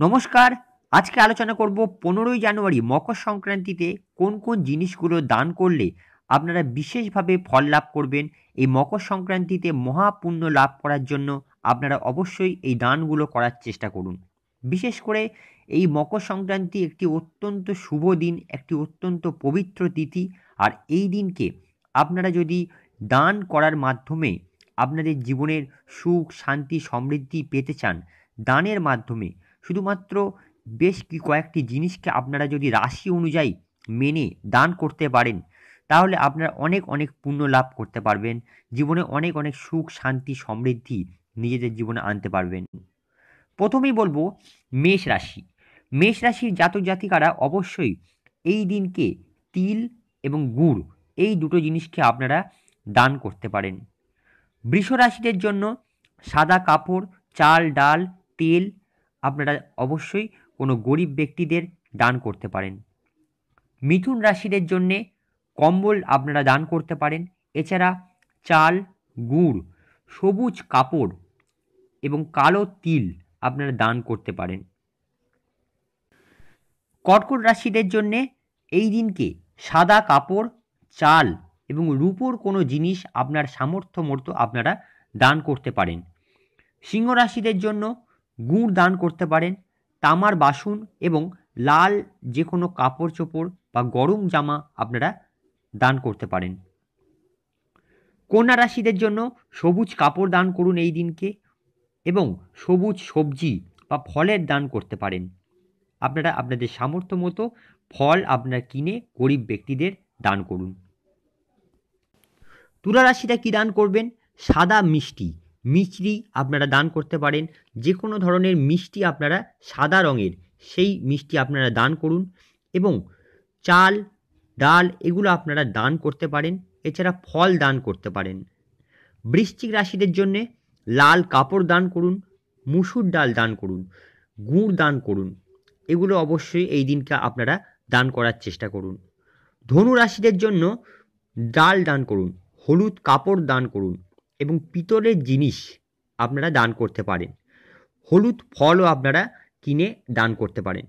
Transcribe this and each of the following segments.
নমস্কার। আজকে আলোচনা করব পনেরোই জানুয়ারি মকর সংক্রান্তিতে কোন কোন জিনিসগুলো দান করলে আপনারা বিশেষভাবে ফল লাভ করবেন। এই মকর সংক্রান্তিতে মহাপুণ্য লাভ করার জন্য আপনারা অবশ্যই এই দানগুলো করার চেষ্টা করুন। বিশেষ করে এই মকর সংক্রান্তি একটি অত্যন্ত শুভ দিন, একটি অত্যন্ত পবিত্র তিথি। আর এই দিনকে আপনারা যদি দান করার মাধ্যমে আপনাদের জীবনের সুখ, শান্তি, সমৃদ্ধি পেতে চান, দানের মাধ্যমে শুধুমাত্র বেশ কি কয়েকটি জিনিসকে আপনারা যদি রাশি অনুযায়ী মেনে দান করতে পারেন, তাহলে আপনারা অনেক অনেক পুণ্য লাভ করতে পারবেন, জীবনে অনেক অনেক সুখ, শান্তি, সমৃদ্ধি নিজেদের জীবনে আনতে পারবেন। প্রথমেই বলব মেষ রাশি। মেষ রাশির জাতক জাতিকারা অবশ্যই এই দিনকে তিল এবং গুড় এই দুটো জিনিসকে আপনারা দান করতে পারেন। বৃষ রাশিদের জন্য সাদা কাপড়, চাল, ডাল, তেল আপনারা অবশ্যই কোনো গরিব ব্যক্তিদের দান করতে পারেন। মিথুন রাশিদের জন্যে কম্বল আপনারা দান করতে পারেন। এছাড়া চাল, গুড়, সবুজ কাপড় এবং কালো তিল আপনারা দান করতে পারেন। কর্কট রাশিদের জন্যে এই দিনকে সাদা কাপড়, চাল এবং রূপোর কোনো জিনিস আপনার সামর্থ্য মতো আপনারা দান করতে পারেন। সিংহ রাশিদের জন্য গুড় দান করতে পারেন, তামার বাসন এবং লাল যে কোনো কাপড় চোপড় বা গরম জামা আপনারা দান করতে পারেন। কন্যা রাশিদের জন্য সবুজ কাপড় দান করুন এই দিনকে এবং সবুজ সবজি বা ফলের দান করতে পারেন। আপনারা আপনাদের সামর্থ্য মতো ফল আপনারা কিনে গরিব ব্যক্তিদের দান করুন। তুলা রাশিটা কী দান করবেন? সাদা মিষ্টি মিষ্টি আপনারা দান করতে পারেন। যে কোনো ধরনের মিষ্টি আপনারা সাদা রঙের, সেই মিষ্টি আপনারা দান করুন এবং চাল, ডাল এগুলো আপনারা দান করতে পারেন। এছাড়া ফল দান করতে পারেন। বৃশ্চিক রাশিদের জন্যে লাল কাপড় দান করুন, মুসুর ডাল দান করুন, গুড় দান করুন। এগুলো অবশ্যই এই দিনকে আপনারা দান করার চেষ্টা করুন। ধনু রাশিদের জন্য ডাল দান করুন, হলুদ কাপড় দান করুন এবং পিতলের জিনিস আপনারা দান করতে পারেন। হলুদ ফলও আপনারা কিনে দান করতে পারেন।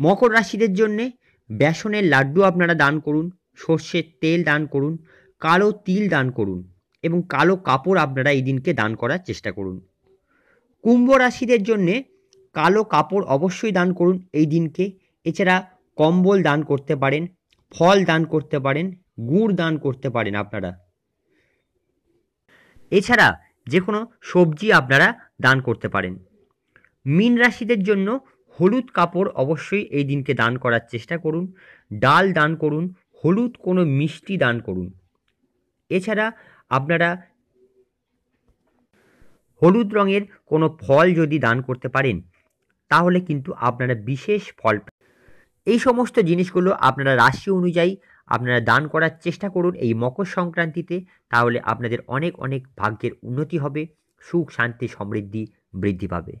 মকর রাশিদের জন্যে বেসনের লাড্ডু আপনারা দান করুন, সর্ষের তেল দান করুন, কালো তিল দান করুন এবং কালো কাপড় আপনারা এই দিনকে দান করার চেষ্টা করুন। কুম্ভ রাশিদের জন্যে কালো কাপড় অবশ্যই দান করুন এই দিনকে। এছাড়া কম্বল দান করতে পারেন, ফল দান করতে পারেন, গুড় দান করতে পারেন আপনারা। এছাড়া যে কোনো সবজি আপনারা দান করতে পারেন। মিন রাশিদের জন্য হলুদ কাপড় অবশ্যই এই দিনকে দান করার চেষ্টা করুন। ডাল দান করুন, হলুদ কোনো মিষ্টি দান করুন। এছাড়া আপনারা হলুদ রঙের কোনো ফল যদি দান করতে পারেন, তাহলে কিন্তু আপনারা বিশেষ ফল এই সমস্ত জিনিসগুলো আপনারা রাশি অনুযায়ী আপনারা দান করার চেষ্টা করুন এই মকর সংক্রান্তিতে, তাহলে আপনাদের অনেক অনেক ভাগ্যের উন্নতি হবে, সুখ, শান্তি, সমৃদ্ধি বৃদ্ধি পাবে।